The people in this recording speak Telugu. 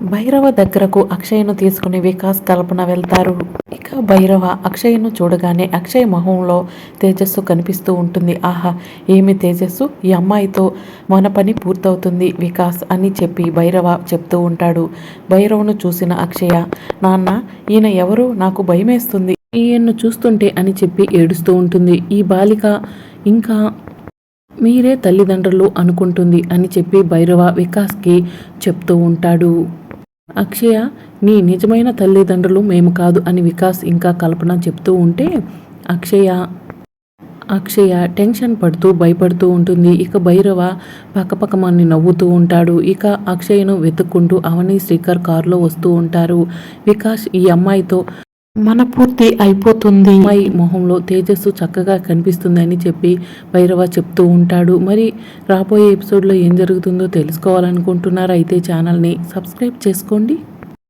భైరవ దగ్గరకు అక్షయ్ను తీసుకుని వికాస్ కల్పన వెళ్తారు. ఇక భైరవ అక్షయ్ను చూడగానే అక్షయ్ మొహంలో తేజస్సు కనిపిస్తూ ఉంటుంది. ఆహా ఏమి తేజస్సు? ఈ అమ్మాయితో మన పని పూర్తవుతుంది వికాస్ అని చెప్పి భైరవ చెప్తూ ఉంటాడు. భైరవను చూసిన అక్షయ నాన్న ఈయన ఎవరు? నాకు భయమేస్తుంది. ఈయన్ను చూస్తుంటే అని చెప్పి ఏడుస్తూ ఉంటుంది. ఈ బాలిక ఇంకా మీరే తల్లిదండ్రులు అనుకుంటుంది అని చెప్పి భైరవ వికాస్కి చెప్తూ ఉంటాడు. అక్షయ నీ నిజమైన తల్లిదండ్రులు మేము కాదు అని వికాస్ ఇంకా కల్పన చెప్తూ ఉంటే అక్షయ అక్షయ టెన్షన్ పడుతూ భయపడుతూ ఉంటుంది. ఇక భైరవ పక్కపక్కమని నవ్వుతూ ఉంటాడు. ఇక అక్షయను వెతుక్కుంటూ అవని శ్రీకర్ కారులో వస్తూ ఉంటారు. వికాస్ ఈ అమ్మాయితో మన పూర్తి అయిపోతుంది. అమ్మాయి మొహంలో తేజస్సు చక్కగా కనిపిస్తుంది అని చెప్పి భైరవ చెప్తూ ఉంటాడు. మరి రాబోయే ఎపిసోడ్లో ఏం జరుగుతుందో తెలుసుకోవాలనుకుంటున్నారా? అయితే ఛానల్ని సబ్స్క్రైబ్ చేసుకోండి.